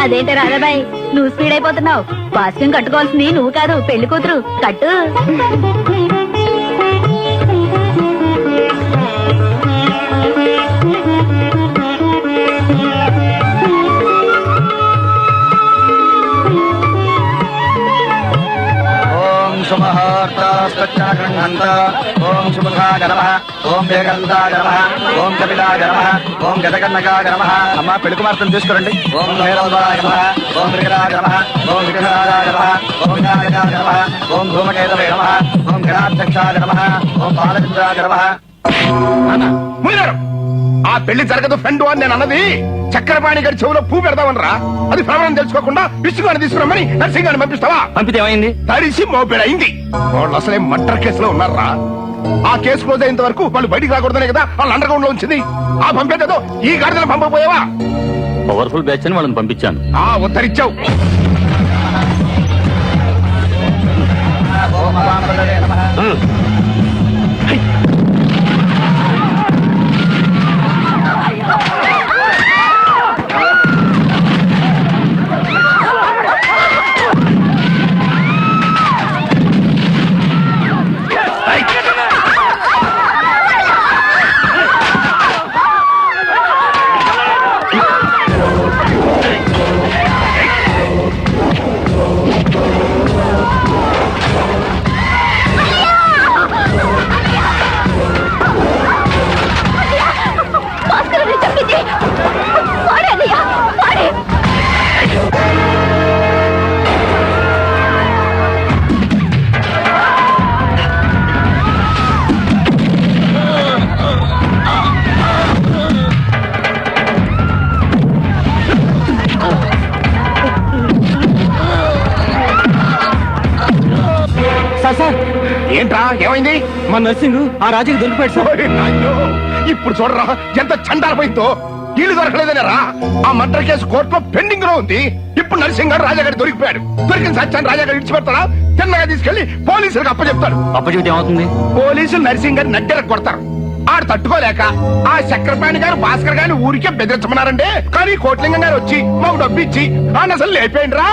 అదేంటి రాధాబాయ్? నువ్వు స్పీడ్ అయిపోతున్నావు. వాస్యం కట్టుకోవాల్సింది నువ్వు కాదు పెళ్ళి కూతురు. కట్టు. శుభహోర్తాస్పచ్చాగృహంత ఓం శుభాయ నమ ఓం వేగంతాయ నమ ఓం కపిలాయ నమ ఓం గజకన్నకాయ నమ అమ్మ పెళ్ళి కుమార్తెను తీసుకురండి. ఓం భైరవాయ నమ ఓం విగ్రహాయ నమ ఓం విగ్రహాయ నమ ఓం వినాయకాయ నమ ఓం ధూమకేతవే నమ ఓం గణాధ్యక్షాయ నమ ఓం బాలచంద్రాయ నమ. ఆ పెళ్ళి జరగదు ఫ్రెండ్ అని నేను అన్నది. చక్రపాణి గారి చెవులో పూ పెడదామనరా. అది ప్రమాణం తెలుసుకోకుండా విసుగాని తీసుకురమ్మని నర్సింగాన్ని పంపిస్తావా? పంపితే ఏమైంది? తడిసి మోపెడైంది. వాళ్ళు అసలే మర్డర్ కేసులో ఉన్నారా? ఆ కేసు క్లోజ్ అయ్యేంత వరకు వాళ్ళు బయటికి రాకూడదనే కదా? వాళ్ళు అండర్ గ్రౌండ్లో ఉంచింది. ఆ పంపేదేదో ఈ గాడిదలు పంపకపోయావా పవర్ఫుల్ బ్యాచ్ అని వాళ్ళని పంపించాను. ఆ ఉత్తరిచ్చావు. ఏమైంది? మా నర్సింగ్ ఆ రాజుకి దొరికిపోయాడు సార్. ఇప్పుడు చూడరా ఎంత చండాలపోయిందో ఇల్లు దొరకలేదని రా. ఆ మర్డర్ కేసు కోర్టులో పెండింగ్లో ఉంది. ఇప్పుడు నరసింహ రాజాగారి దొరికిపోయాడు. దొరికిన సత్యాన్ని రాజాగారు ఇడిచిపెడతాడా తిన్నగా తీసుకెళ్ళి పోలీసులకు అప్పచెప్తాడు అప్పచెబితే ఏమవుతుంది? పోలీసులు నరసింహ గారిని నడ్డెర కొడతారు. ఆడు తట్టుకోలేక ఆ చక్రపాణి గారు భాస్కర్ గారిని ఊరికే బెదిరించమన్నారంటే కానీ కోట్లింగం గారు వచ్చి మాకు డబ్బు ఇచ్చి ఆయన అసలు లేపేయండి రా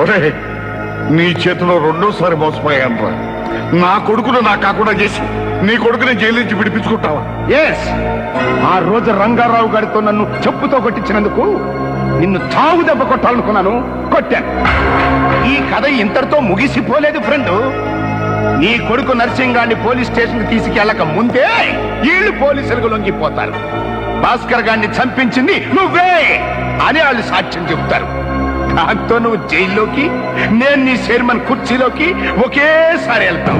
ఒరేయ్, నీ చేతిలో రెండోసారి మోసపోయాను రా నా కొడుకును నా కాకుండా చేసి నీ కొడుకుని జైలు నుంచి విడిపించుకుంటావా? ఎస్ ఆ రోజు రంగారావు గారితో నన్ను చెప్పుతో కొట్టించినందుకు నిన్ను చావు దెబ్బ కొట్టాలనుకున్నాను. కొట్టాను. ఈ కథ ఇంతటితో ముగిసిపోలేదు ఫ్రెండ్. నీ కొడుకు నర్సింగాన్ని పోలీస్ స్టేషన్కి తీసుకెళ్ళక ముందే వీళ్ళు పోలీసులకు లొంగిపోతారు. భాస్కర్ గారిని చంపించింది నువ్వే అని వాళ్ళు సాక్ష్యం చెప్తారు దాంతో నువ్వు జైల్లోకి నేను నీ చైర్మన్ కుర్చీలోకి ఒకేసారి వెళ్తాం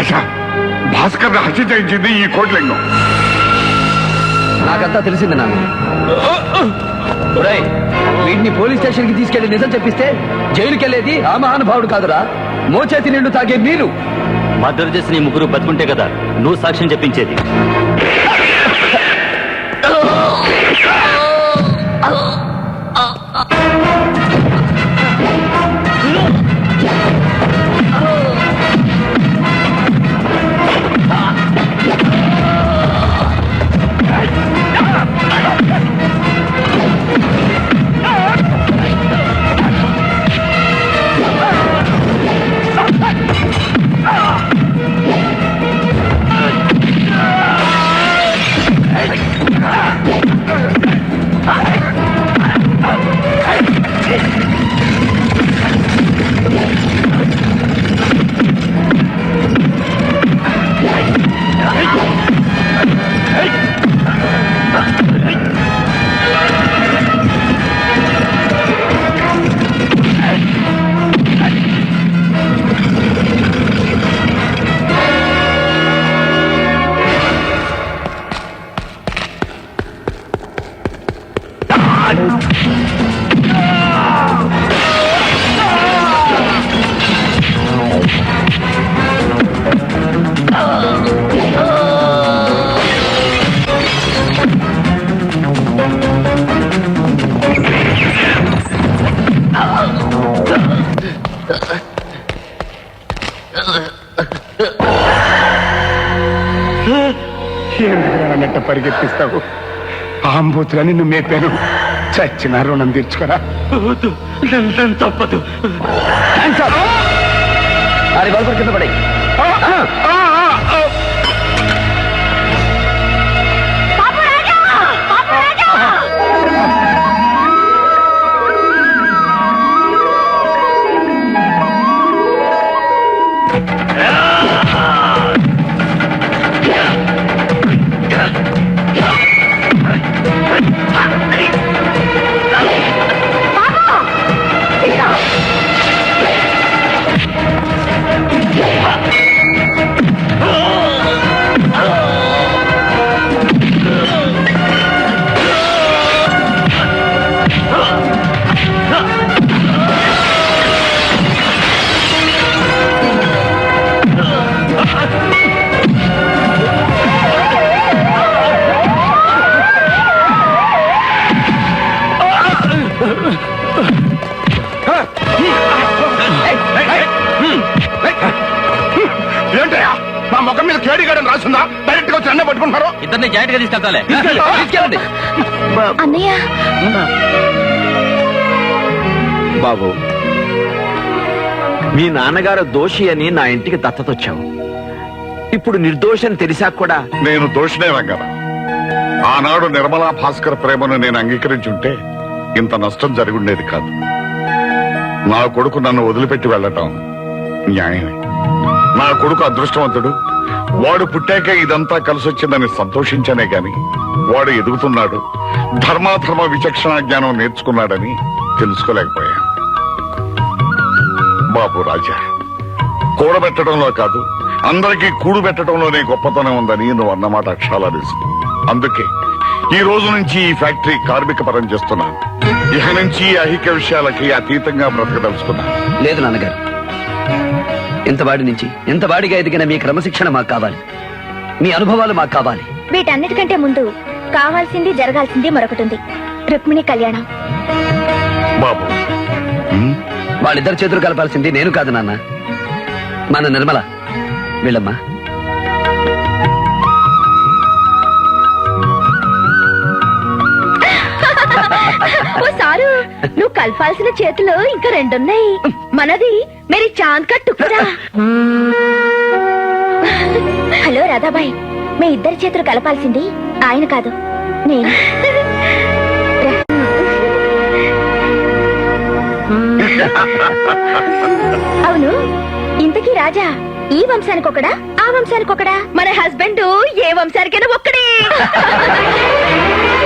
అచ్చా భాస్కర్ హత్య చేయించింది ఈ కోట్లింగం. నాకంతా తెలిసింది నాన్న. ఒరేయ్, వీడిని పోలీస్ స్టేషన్కి తీసుకెళ్ళి నిజం చెప్పిస్తే జైలుకి వెళ్ళేది ఆ మహానుభావుడు కాదురా. మోచేతి నీళ్ళు తాగే మీరు మర్డర్ చేసిన ఈ ముగ్గురు బతుకుంటే కదా నువ్వు సాక్ష్యం చెప్పించేది. Oh. oh, oh. పరిగెత్తిస్తావు? ఆంబూతులని నువ్వు మేపాను. చచ్చిన రుణం తీర్చుకోరా. తప్పదు. ఆ రివాల్వర్ కింద పడే ఏంటయ్యా పట్టుకుంటున్నారు? ఇద్దరిని జాయింట్గా తీసుకెళ్తాలే తీసుకెళ్ళండి. అన్నయ్య. బాబు మీ నాన్నగారు దోషి అని నా ఇంటికి దత్తతొచ్చావు. ఇప్పుడు నిర్దోషని తెలిసాక కూడా నేను దోషినే రంగన. ఆనాడు నిర్మలా భాస్కర్ ప్రేమను నేను అంగీకరించుంటే ఇంత నష్టం జరుగుండేది కాదు. నా కొడుకు నన్ను వదిలిపెట్టి వెళ్ళటం న్యాయమే. నా కొడుకు అదృష్టవంతుడు వాడు పుట్టాక ఇదంతా కలిసొచ్చిందని సంతోషించానే గాని వాడు ఎదుగుతున్నాడు ధర్మాధర్మ విచక్షణ జ్ఞానం నేర్చుకున్నాడని తెలుసుకోలేకపోయాను. బాబు రాజా కూడబెట్టడంలో కాదు అందరికీ కూడు పెట్టడంలోనే గొప్పతనం ఉందని నువ్వు అన్నమాట అక్షరాల నిజం అందుకే ఈ రోజు నుంచి ఈ ఫ్యాక్టరీ కార్మిక పరం చేస్తున్నాను. ఇక నుంచి ఈ అహిక విషయాలకి అతీతంగా బ్రతకదలుచుకున్నాను. లేదు నాన్నగారు ఎంత వాడి నుంచి ఎంత వాడిగా ఎదిగిన మీ క్రమశిక్షణ మాకు కావాలి. మీ అనుభవాలు మాకు కావాలి. వీటన్నిటికంటే ముందు కావాల్సింది జరగాల్సింది మరొకటి ఉంది రుక్మిణి కళ్యాణం. బాబు. వాళ్ళిద్దరు చేతులు కలపాల్సింది నేను కాదు నాన్న. మన నిర్మల. వీళ్ళమ్మా. సారు నువ్వు కలపాల్సిన చేతులు ఇంకా రెండున్నాయి. మనది మేరీ చాంద్ కా టుక్కడా హలో రాధాబాయ్ మీ ఇద్దరి చేతులు కలపాల్సింది ఆయన కాదు నేను. అవును ఇంతకీ రాజా ఈ వంశానికి ఒకడా ఆ వంశానికి ఒకడా మన హస్బెండ్ ఏ వంశానికైనా ఒక్కడే.